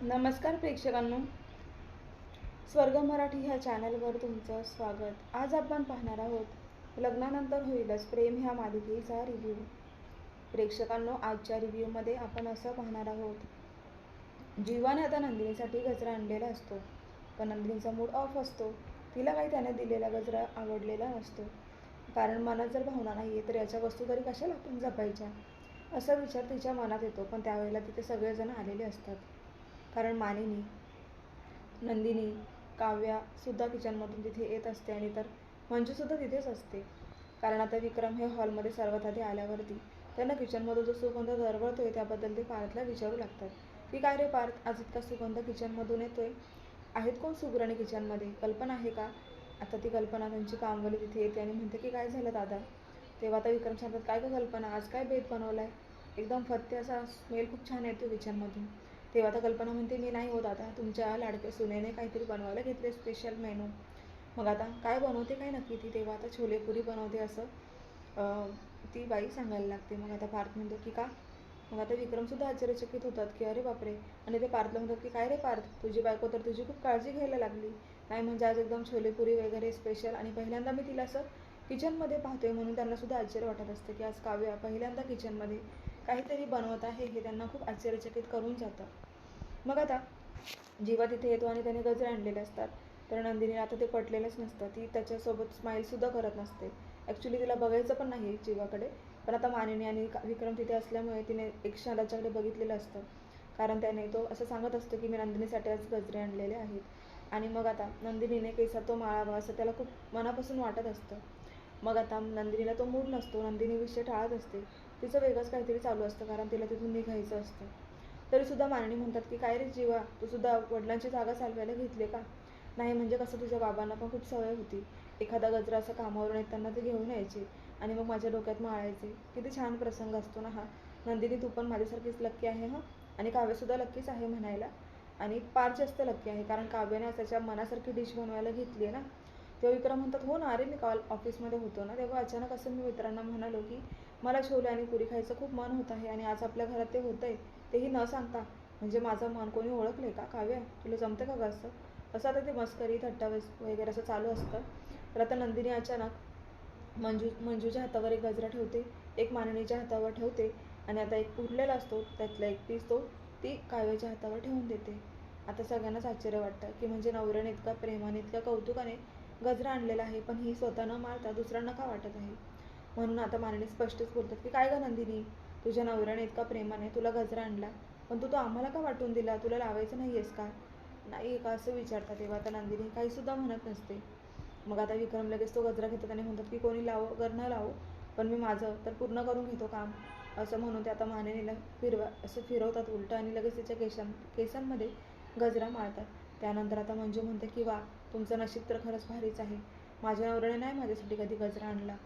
नमस्कार प्रेक्षकांनो. स्वर्ग मराठी ह्या चॅनलवर तुमचं स्वागत. आज आपण पाहणार आहोत लग्नानंतर होईलच प्रेम ह्या मालिकेचा रिव्ह्यू प्रेक्षकांनो आजच्या रिव्ह्यूमध्ये आपण असं पाहणार आहोत. जीवाने आता नंदिनीसाठी गजरा आणलेला असतो. पण नंदिनीचा मूड ऑफ असतो. तिला काही त्याने दिलेला गजरा आवडलेला नसतो. कारण मनात जर भावना नाही आहे तर याच्या वस्तू तरी कशाला आपण जपायच्या? असा विचार तिच्या मनात येतो. पण त्यावेळेला तिथे सगळेजण आलेले असतात. कारण मानिनी नंदिनी काव्यासुद्धा किचनमधून तिथे येत असते आणि तर मंजूसुद्धा तिथेच असते. कारण आता विक्रम हे हॉलमध्ये सर्वात आधी आल्यावरती त्यांना किचनमधून जो सुगंध दरवळतो आहे त्याबद्दल ते पार्थला विचारू लागतात. की काय रे पार्थ? आज इतका सुगंध किचनमधून येतो आहे आहेत कोण सुगरणी किचनमध्ये? कल्पना आहे का? आता ती कल्पना त्यांची कामवाली तिथे येते आणि म्हणते की काय झालं दादा? तेव्हा आता विक्रम सांगतात काय का कल्पना? आज काय बेत आहे एकदम फत्ते असा स्मेल खूप छान येतो किचनमधून. तेव्हा आता कल्पना म्हणते मी नाही होत आता. तुमच्या लाडक्या सुनेने काहीतरी बनवायला घेतले स्पेशल मेनू मग आता काय बनवते काय नक्की ती? तेव्हा आता छोलेपुरी बनवते असं. ती बाई सांगायला लागते. मग आता पार्थ म्हणतो की का? मग आता विक्रमसुद्धा आश्चर्यचकित होतात की अरे बापरे. आणि ते पार्थला म्हणतात की काय रे पार्थ तुझी बायको तर तुझी खूप काळजी घ्यायला लागली. नाही म्हणजे आज एकदम छोलेपुरी वगैरे स्पेशल आणि पहिल्यांदा मी तिला असं किचनमध्ये पाहतोय म्हणून त्यांना सुद्धा आश्चर्य वाटत असतं की आज काव्या पहिल्यांदा किचनमध्ये काहीतरी बनवत आहे. हे त्यांना खूप आश्चर्यचकित करून जातं. मग आता जीवा तिथे येतो आणि त्याने गजरे आणलेले असतात तर नंदिनी आता ते पटलेलंच नसतं ती त्याच्यासोबत स्माईलसुद्धा करत नसते. ॲक्च्युली तिला बघायचं पण नाही जीवाकडे पण आता मानिनी आणि विक्रम तिथे असल्यामुळे तिने एक त्याच्याकडे बघितलेलं असतं. कारण त्याने तो असं सांगत असतो की मी नंदिनीसाठी आज गजरे आणलेले आहेत. आणि मग आता नंदिनीने केसा तो माळावा असं त्याला खूप मनापासून वाटत असतं. मग आता नंदिनीला तो मूड नसतो नंदिनी विषय टाळत असते. तिचं वेगळंच काहीतरी चालू असतं कारण तिला तिथून निघायचं असतं. तरी सुद्धा म्हणतात की काय रे जीवा तू सुद्धा वडिलांची जागा चालवायला घेतले का? नाही म्हणजे कसं तुझ्या बाबांना पण खूप सवय होती. एखादा गजरा असं कामावरून येताना ते घेऊन यायचे आणि मग माझ्या डोक्यात माळायचे. किती छान प्रसंग असतो ना हा. नंदिनी तू पण माझ्यासारखीच लक्की आहे हं? आणि काव्यसुद्धा लक्कीच आहे म्हणायला. आणि फार जास्त लक्की आहे कारण काव्याने त्याच्या मनासारखी डिश बनवायला घेतली आहे ना. तेव्हा विक्रम म्हणतात हो ना अरे मी काल ऑफिसमध्ये होतो ना तेव्हा अचानक असं मी मित्रांना म्हणालो की मला छोले आणि पुरी खायचं खूप मन होत आहे आणि आज आपल्या घरात ते होतंय. तेही न सांगता म्हणजे माझं मन कोणी ओळखले का? काव्य तुला जमतं का गं असं? असं आता ते मस्करी थट्टा वस- वगैरे असं चालू असतं. तर आता नंदिनी अचानक मंजू मंजूच्या हातावर एक गजरा ठेवते एक माननीच्या हातावर ठेवते आणि आता एक उरलेला असतो त्यातला एक पीस तो ती काव्याच्या हातावर ठेवून देते. आता सगळ्यांनाच आश्चर्य वाटतं की म्हणजे नवऱ्याने इतका प्रेमाने इतक्या कौतुकाने गजरा आणलेला आहे पण ही स्वतः न मारता दुसऱ्यांना का वाटत आहे? म्हणून आता माननी स्पष्टच बोलतात की काय गं नंदिनी? तुझ्या नवऱ्याने इतका प्रेमाने तुला गजरा आणला पण तू तो आम्हाला का वाटून दिला? तुला लावायचं नाही आहेस का? नाही का असं विचारतात? तेव्हा आता नंदिनी काहीसुद्धा म्हणत नसते. मग आता विक्रम लगेच तो गजरा घेतात आणि म्हणतात की कोणी लावो गर न लावो पण मी माझं तर पूर्ण करून घेतो काम. असं म्हणून ते आता मानेनीला फिरवा असं फिरवतात उलटं आणि लगेच तिच्या केसां केसांमध्ये गजरा मारतात. त्यानंतर आता मंजू म्हणते की वा तुमचं नशीब तर खरंच भारीच आहे. माझ्या नवऱ्याने नाही माझ्यासाठी कधी गजरा आणला.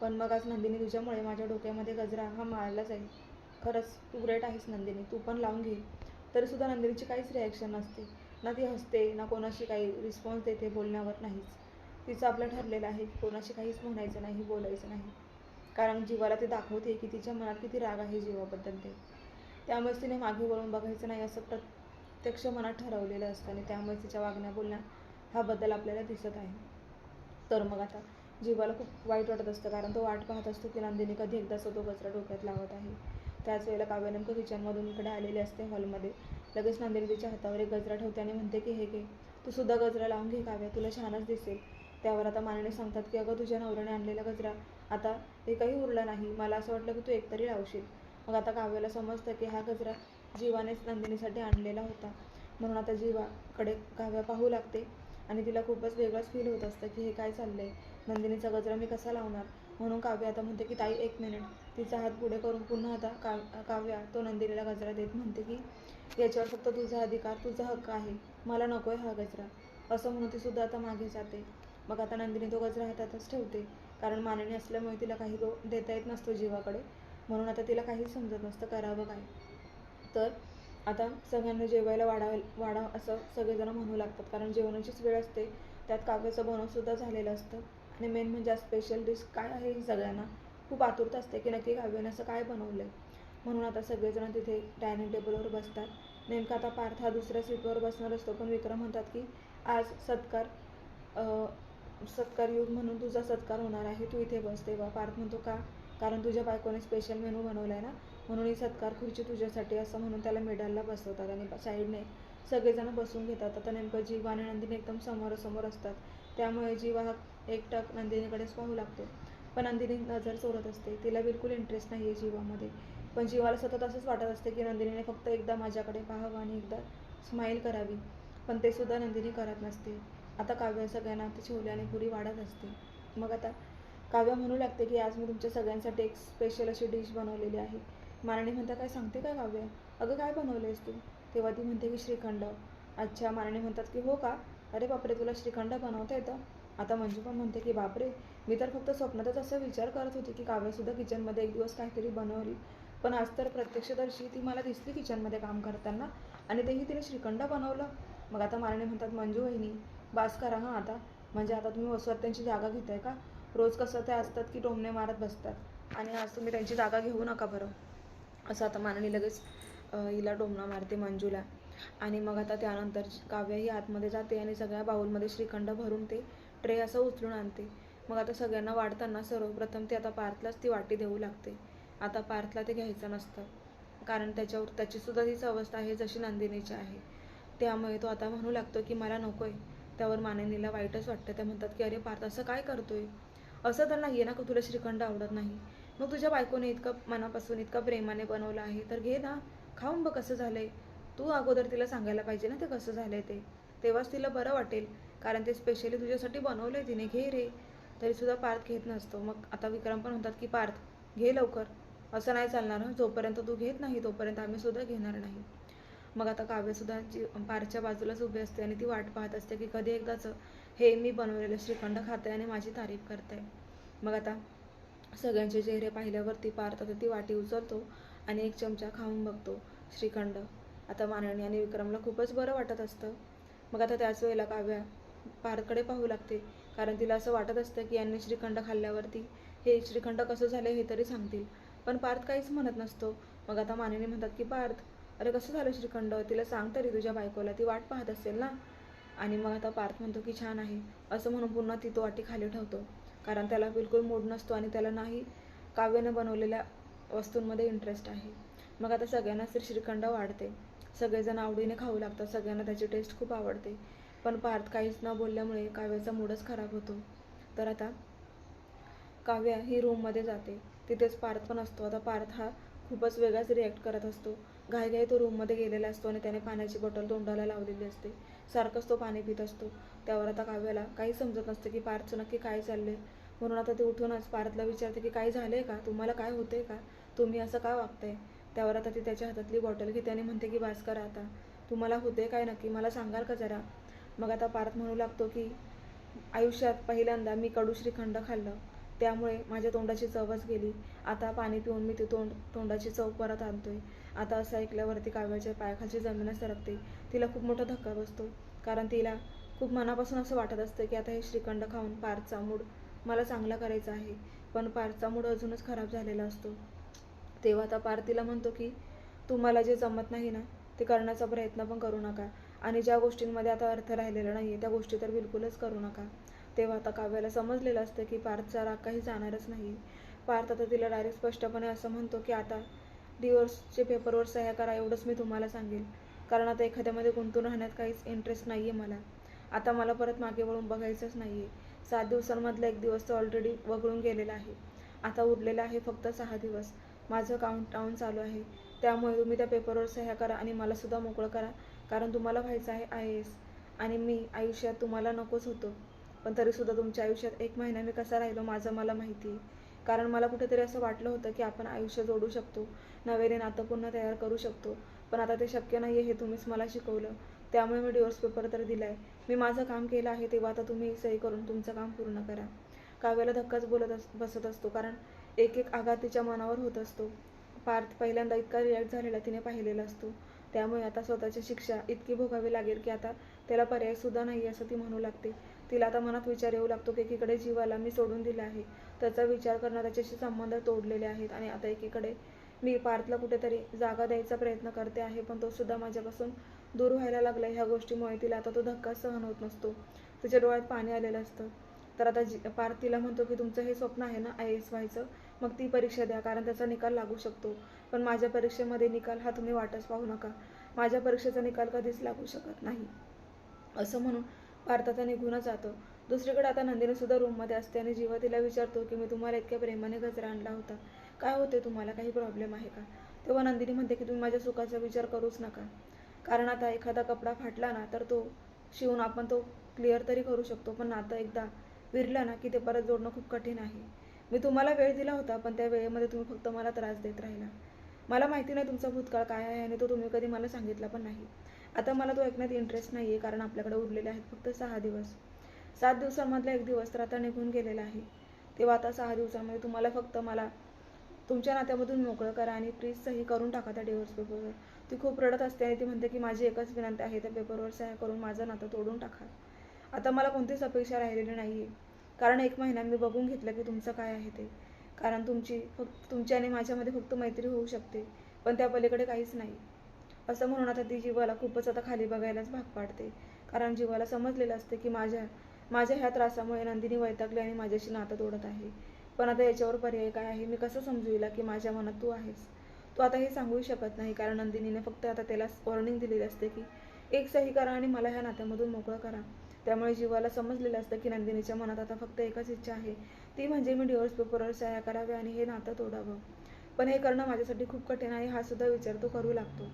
पण मग आज नंदिनी तुझ्यामुळे माझ्या डोक्यामध्ये गजरा हा मारला जाईल. खरंच तू ग्रेट आहेस नंदिनी तू पण लावून घे. तरीसुद्धा नंदिनीची काहीच रिॲक्शन नसते. ना ती हसते ना कोणाशी काही रिस्पॉन्स देते बोलण्यावर नाहीच. तिचं आपलं ठरलेलं आहे की कोणाशी काहीच म्हणायचं नाही बोलायचं नाही. कारण जीवाला ते दाखवते की तिच्या मनात किती राग आहे जीवाबद्दल ते. त्यामुळेच तिने मागे वळून बघायचं नाही असं प्रत्यक्ष मनात ठरवलेलं असतं आणि त्यामुळे तिच्या वागण्या बोलण्या हा बदल आपल्याला दिसत आहे. तर मग आता जीवाला खूप वाईट वाटत असतं कारण तो वाट पाहत असतो की नंदिनी कधी एकदा तो कचरा डोक्यात लावत आहे. त्याच वेळेला काव्य नेमकं किचनमधून इकडे आलेली असते हॉलमध्ये. लगेच नंदिनी तिच्या हातावर एक गजरा ठेवते आणि म्हणते की हे घे तू सुद्धा गजरा लावून घे काव्या तुला छानच दिसेल. त्यावर आता मानेने सांगतात की अगं तुझ्या नवऱ्याने आणलेला गजरा आता एकही उरला नाही. मला असं वाटलं की तू एकतरी लावशील. मग आता काव्याला समजतं की हा गजरा जीवानेच नंदिनीसाठी आणलेला होता. म्हणून आता जीवाकडे काव्या पाहू लागते आणि तिला खूपच वेगळंच फील होत असतं की हे काय चाललं आहे नंदिनीचा गजरा मी कसा लावणार? म्हणून काव्य आता म्हणते की ताई एक मिनिट तिचा हात पुढे करून पुन्हा आता का काव्या तो नंदिनीला गजरा देत म्हणते की याच्यावर फक्त तुझा अधिकार तुझा हक्क आहे. मला नको आहे हा गजरा. असं म्हणून ती सुद्धा आता मागे जाते. मग आता नंदिनी तो गजरा हातातच ठेवते. कारण मानणी असल्यामुळे तिला काही तो देता येत नसतो जीवाकडे. म्हणून आता तिला काहीच समजत नसतं करावं काय? तर आता सगळ्यांना जेवायला वाढाव वाढा असं सगळेजण म्हणू लागतात. कारण जेवणाचीच वेळ असते. त्यात काव्याचं बनवसुद्धा झालेलं असतं. आणि मेन म्हणजे आज स्पेशल डिश काय आहे ही सगळ्यांना? खूप आतुरता असते की नक्की काव्याने असं काय बनवलं आहे म्हणून आता सगळेजण तिथे डायनिंग टेबलवर बसतात. नेमका आता पार्थ हा दुसऱ्या सीटवर बसणार असतो पण विक्रम म्हणतात की आज सत्कार सत्कार युग म्हणून तुझा सत्कार होणार आहे तू इथे बस तेव्हा. पार्थ म्हणतो का? कारण तुझ्या बायकोने स्पेशल मेनू बनवला आहे ना म्हणून ही सत्कार खुर्ची तुझ्यासाठी असं म्हणून त्याला मेडलला बसवतात आणि साईडने सगळेजण बसून घेतात. आता नेमकं जीव आणि नंदिनी एकदम समोरासमोर असतात. त्यामुळे जीवा हा एकटक नंदिनीकडेच पाहू लागतो. पण नंदिनी नजर चोरत असते. तिला बिलकुल इंटरेस्ट नाही आहे जीवामध्ये. पण जीवाला सतत असंच वाटत असते की नंदिनीने फक्त एकदा माझ्याकडे पाहावं आणि एकदा स्माईल करावी. पण ते सुद्धा नंदिनी करत नसते. आता काव्य सगळ्यांना ती छोले आणि पुरी वाढत असते. मग आता काव्य म्हणू लागते की आज मी तुमच्या सगळ्यांसाठी एक स्पेशल अशी डिश बनवलेली आहे. मारणी म्हणता काय सांगते काय काव्य? अगं काय बनवलेस तू? तेव्हा ती म्हणते की श्रीखंड. अच्छा मारणी म्हणतात की हो का? अरे बापरे तुला श्रीखंड बनवता येतं? आता मंजू पण म्हणते की बापरे मी तर फक्त स्वप्नातच असं विचार करत होते की काव्यसुद्धा किचनमध्ये एक दिवस काहीतरी बनवली. पण आज तर प्रत्यक्षदर्शी ती मला दिसली किचनमध्ये काम करताना आणि तेही तिने श्रीखंड बनवलं. मग आता मारणे म्हणतात मंजू वहिनी बास करा हां आता. म्हणजे आता तुम्ही वसवत त्यांची जागा घेताय का? रोज कसं ते असतात की टोमणे मारत बसतात? आणि आज तुम्ही त्यांची जागा घेऊ नका बरं. असं आता मारणी लगेच हिला डोमणा मारते मंजूला. आणि मग आता त्यानंतर काव्यही आतमध्ये जाते आणि सगळ्या बाऊलमध्ये श्रीखंड भरून ते ट्रे असं उचलून आणते. मग आता सगळ्यांना वाढताना सर्वप्रथम ते आता पार्थलाच ती वाटी देऊ लागते. आता पार्थला ते घ्यायचं नसतं. कारण त्याच्यावर त्याचीसुद्धा तीच अवस्था आहे जशी नंदिनीची आहे. त्यामुळे तो आता म्हणू लागतो की मला नको आहे त्यावर मानिनीला वाईटच वाटतं. त्या म्हणतात की अरे पार्थ असं काय करतोय? असं तर नाही आहे ना का तुला श्रीखंड आवडत नाही? मग तुझ्या बायकोने इतकं मनापासून इतकं प्रेमाने बनवलं आहे तर घे ना. खाऊन बघ कसं झालंय. तू अगोदर तिला सांगायला पाहिजे ना ते कसं झालंय ते. तेव्हाच तिला बरं वाटेल. कारण ते स्पेशली तुझ्यासाठी बनवलं आहे तिने घे रे. तरीसुद्धा पार्थ घेत नसतो. मग आता विक्रम पण म्हणतात की पार्थ घे लवकर. असं नाही चालणार जोपर्यंत तू घेत नाही तोपर्यंत आम्ही सुद्धा घेणार नाही. मग आता काव्यसुद्धा जी पारच्या बाजूलाच उभी असते आणि ती वाट पाहत असते की कधी एकदाच हे मी बनवलेलं श्रीखंड खाते आणि माझी तारीफ करते मग आता सगळ्यांचे चेहरे पाहिल्यावरती पार्थ आता ती वाटी उचलतो आणि एक चमचा खाऊन बघतो श्रीखंड. आता मानणी आणि विक्रमला खूपच बरं वाटत असतं. मग आता त्याच वेळेला काव्या पारकडे पाहू लागते. कारण तिला असं वाटत असतं की यांनी श्रीखंड खाल्ल्यावरती हे श्रीखंड कसं झालं हे तरी सांगतील. पण पार्थ काहीच म्हणत नसतो. मग आता मानेने म्हणतात की पार्थ अरे कसं झालं श्रीखंड? तिला सांग तरी तुझ्या बायकोला. ती वाट पाहत असेल ना? आणि मग आता पार्थ म्हणतो की छान आहे. असं म्हणून पुन्हा ती तो वाटी खाली ठेवतो. कारण त्याला बिलकुल मूड नसतो आणि त्याला नाही काव्यानं बनवलेल्या वस्तूंमध्ये इंटरेस्ट आहे. मग आता सगळ्यांना श्रीखंड वाढते. सगळेजण आवडीने खाऊ लागतात. सगळ्यांना त्याची टेस्ट खूप आवडते. पण पार्थ काहीच न बोलल्यामुळे काव्याचा मूडच खराब होतो. तर आता काव्या ही रूममध्ये जाते. तिथेच पार्थ पण असतो. आता पार्थ हा खूपच वेगळाच रिॲक्ट करत असतो. घाईघाई तो रूममध्ये गेलेला असतो आणि त्याने पाण्याची बॉटल तोंडाला लावलेली असते. सारखंच तो पाणी पित असतो. त्यावर आता काव्याला काही समजत नसतं की पार्थचं नक्की काय चाललंय. म्हणून आता ते उठूनच पार्थला विचारते की काय झालंय का? तुम्हाला काय होतंय का? तुम्ही असं का वागताय? त्यावर आता ती त्याच्या हातातली बॉटल घेते आणि म्हणते की बास करा आता तुम्हाला होते काय नक्की? मला सांगाल का जरा? मग आता पार्थ म्हणू लागतो की आयुष्यात पहिल्यांदा मी कडू श्रीखंड खाल्लं. त्यामुळे माझ्या तोंडाची चवच गेली. आता पाणी पिऊन मी ती तोंड तोंडाची चव परत आणतोय. आता असं ऐकल्यावरती काव्याच्या पायाखालची जमीनच सरकते. तिला खूप मोठा धक्का बसतो. कारण तिला खूप मनापासून असं वाटत असतं की आता हे श्रीखंड खाऊन पार्थचा मूड मला चांगला करायचा आहे. पण पार्थचा मूड अजूनच खराब झालेला असतो. तेव्हा आता पार्थ तिला म्हणतो की तुम्हाला जे जमत नाही ना ते करण्याचा प्रयत्न पण करू नका. आणि ज्या गोष्टींमध्ये आता अर्थ राहिलेला नाही आहे त्या गोष्टी तर बिलकुलच करू नका. तेव्हा आता काव्याला समजलेलं असतं की पार्थचा राग काही जाणारच नाही पार्थ आता तिला डायरेक्ट स्पष्टपणे असं म्हणतो की आता डिवोर्सचे पेपरवर सह्या करा एवढंच मी तुम्हाला सांगेल. कारण आता एखाद्यामध्ये गुंतून राहण्यात काहीच इंटरेस्ट नाही आहे मला. आता मला परत मागे वळून बघायचंच नाही आहे सात दिवसांमधला एक दिवस तर ऑलरेडी वगळून गेलेला आहे. आता उरलेला आहे फक्त सहा दिवस. माझं काउंट डाऊन चालू आहे. त्यामुळे तुम्ही त्या पेपरवर सह्या करा आणि मला सुद्धा मोकळं करा. कारण तुम्हाला व्हायचं आहे आय एस आणि मी आयुष्यात तुम्हाला नकोच होतो. पण तरीसुद्धा तुमच्या आयुष्यात एक महिना मी कसा राहिलो माझं मला माहिती. आहे कारण मला कुठेतरी असं वाटलं होतं की आपण आयुष्य जोडू शकतो. नव्याने नातं पुन्हा तयार करू शकतो. पण आता ते शक्य नाही आहे हे तुम्हीच मला शिकवलं. त्यामुळे मी डिवोर्स पेपर तर दिला आहे मी माझं काम केलं आहे तेव्हा आता तुम्ही सही करून तुमचं काम पूर्ण करा. काव्याला धक्काच बोलत अस बसत असतो कारण एक एक आघात तिच्या मनावर होत असतो. पार्थ पहिल्यांदा इतका रिॲक्ट झालेला तिने पाहिलेला असतो. त्यामुळे आता स्वतःची शिक्षा इतकी भोगावी लागेल की आता त्याला पर्यायसुद्धा नाही असं ती म्हणू लागते. तिला आता मनात विचार येऊ लागतो की एकीकडे जीवाला मी सोडून दिला आहे. त्याचा विचार करणं त्याच्याशी संबंध तोडलेले आहेत आणि आता एकीकडे मी पार्थला कुठेतरी जागा द्यायचा प्रयत्न करते आहे पण तो सुद्धा माझ्यापासून दूर व्हायला लागला ह्या गोष्टीमुळे तिला आता तो धक्का सहन होत नसतो. तिच्या डोळ्यात पाणी आलेलं असतं. तर आता जी पार्थ तिला म्हणतो की तुमचं हे स्वप्न आहे ना आय एस व्हायचं. मग ती परीक्षा द्या कारण त्याचा निकाल लागू शकतो. पण माझ्या परीक्षेमध्ये निकाल हा तुम्ही वाटच पाहू नका. माझ्या परीक्षेचा निकाल कधीच लागू शकत नाही. असं म्हणून भारताचा निघूनच जातो. दुसरीकडे आता नंदिनी सुद्धा रूममध्ये असते आणि जीवा तिला विचारतो की मी तुम्हाला इतक्या प्रेमाने गजरा आणला होता. काय होते तुम्हाला? काही प्रॉब्लेम आहे का? तेव्हा नंदिनी म्हणते की तुम्ही माझ्या सुखाचा विचार करूच नका. कारण आता एखादा कपडा फाटला ना तर तो शिवून आपण तो क्लिअर तरी करू शकतो पण आता एकदा विरला ना की ते परत जोडणं खूप कठीण आहे. मी तुम्हाला वेळ दिला होता पण त्या वेळेमध्ये तुम्ही फक्त मला त्रास देत राहिला. मला माहिती नाही तुमचा भूतकाळ काय आहे आणि तो तुम्ही कधी मला सांगितला पण नाही. आता मला तो ऐकण्यात इंटरेस्ट नाही आहे कारण आपल्याकडे उरलेले आहेत फक्त सहा दिवस. सात दिवसांमधला एक दिवस तर आता निघून गेलेला आहे. तेव्हा आता सहा दिवसांमध्ये तुम्हाला फक्त मला तुमच्या नात्यामधून मोकळं करा आणि प्लीज सही करून टाका त्या डिवोर्स पेपरवर ती खूप रडत असते आणि ती म्हणते की माझी एकच विनंती आहे त्या पेपरवर सह्या करून माझं नातं तोडून टाका. आता मला कोणतीच अपेक्षा राहिलेली नाही आहे कारण एक महिना मी बघून घेतलं की तुमचं काय आहे ते. कारण तुमची फक्त तुमच्या आणि माझ्यामध्ये फक्त मैत्री होऊ शकते पण त्या पलीकडे काहीच नाही. असं म्हणून आता ती जीवाला खूपच आता खाली बघायलाच भाग पाडते. कारण जीवाला समजलेलं असते की माझ्या माझ्या ह्या त्रासामुळे नंदिनी वैतागली आणि माझ्याशी नातं तोडत आहे. पण आता याच्यावर पर्याय काय आहे? मी कसं समजूला की माझ्या मनात तू आहेस? तू आता हे सांगूही शकत नाही कारण नंदिनीने फक्त आता त्याला वॉर्निंग दिलेली असते की एक सही करा आणि मला ह्या नात्यामधून मोकळं करा. त्यामुळे जीवाला समजलेलं असतं की नंदिनीच्या मनात आता फक्त एकच इच्छा आहे ती म्हणजे मी डिवोर्स पेपरवर सह्या करावे आणि हे नातं तोडावं. पण हे करणं माझ्यासाठी खूप कठीण आहे हा सुद्धा विचार तो करू लागतो.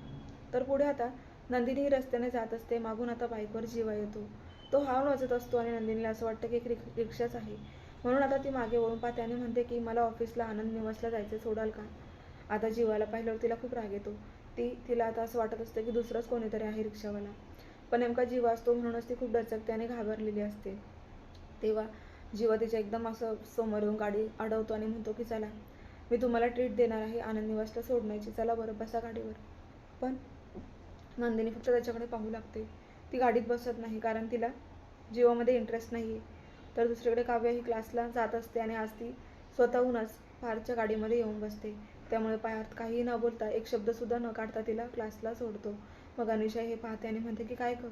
तर पुढे आता नंदिनी रस्त्याने जात असते मागून आता बाईकवर जीवा येतो. तो हाव वाजत असतो आणि नंदिनीला असं वाटतं की एक रिक रिक्षाच आहे. म्हणून आता ती मागे वळून पाहते आणि म्हणते की मला ऑफिसला आनंद निवासला जायचं सोडाल का? आता जीवाला पाहिल्यावर तिला खूप राग येतो. ती तिला आता असं वाटत असतं की दुसरंच कोणीतरी आहे रिक्षावाला. पण नेमका जीवा असतो म्हणूनच ती खूप डचकते आणि घाबरलेली असते. तेव्हा जीवा तिच्या एकदम असं समोर येऊन गाडी अडवतो आणि म्हणतो की चला मी तुम्हाला ट्रीट देणार आहे आनंद निवासला सोडण्याची. चला बरं बसा गाडीवर. पण नंदिनी फक्त त्याच्याकडे पाहू लागते. ती गाडीत बसत नाही कारण तिला जीवामध्ये इंटरेस्ट नाही आहे तर दुसरीकडे काव्य ही क्लासला जात असते आणि आज ती स्वतःहूनच फारच्या गाडीमध्ये येऊन बसते. त्यामुळे पायात काहीही न बोलता एक शब्दसुद्धा न काढता तिला क्लासला सोडतो. मग अनिशा हे पाहते आणि म्हणते की काय कर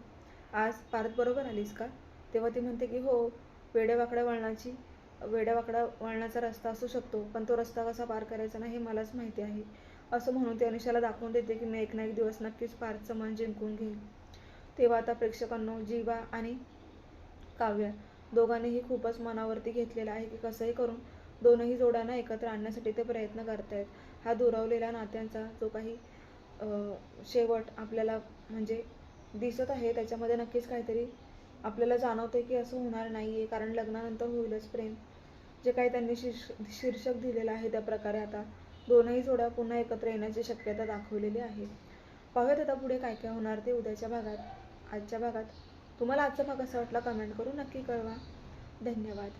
आज पार्थ बरोबर आलीस का? तेव्हा ती म्हणते की हो वेड्यावाकड्या वळणाची वेड्यावाकड्या वळणाचा रस्ता असू शकतो पण तो रस्ता कसा पार करायचा ना हे मलाच माहिती आहे. असं म्हणून ते अनिशाला दाखवून देते की मी एक ना एक दिवस नक्कीच पार्थचं मन जिंकून घेईन. तेव्हा आता प्रेक्षकांनो जीवा आणि काव्य दोघांनीही खूपच मनावरती घेतलेलं आहे की कसंही करून दोनही जोड्यांना एकत्र आणण्यासाठी ते प्रयत्न करतायत. हा दुरावलेल्या नात्यांचा जो काही शेवट आपल्याला म्हणजे दिसत आहे त्याच्यामध्ये नक्कीच काहीतरी आपल्याला जाणवते की असं होणार नाही आहे कारण लग्नानंतर होईलच प्रेम. जे काही त्यांनी शीर्ष शीर्षक दिलेलं आहे त्या प्रकारे आता दोनही जोड्या पुन्हा एकत्र येण्याची शक्यता दाखवलेली आहे. पाहूयात आता पुढे काय काय होणार ते उद्याच्या भागात आजच्या भागात. तुम्हाला आजचा भाग असा वाटला कमेंट करून नक्की कळवा. धन्यवाद.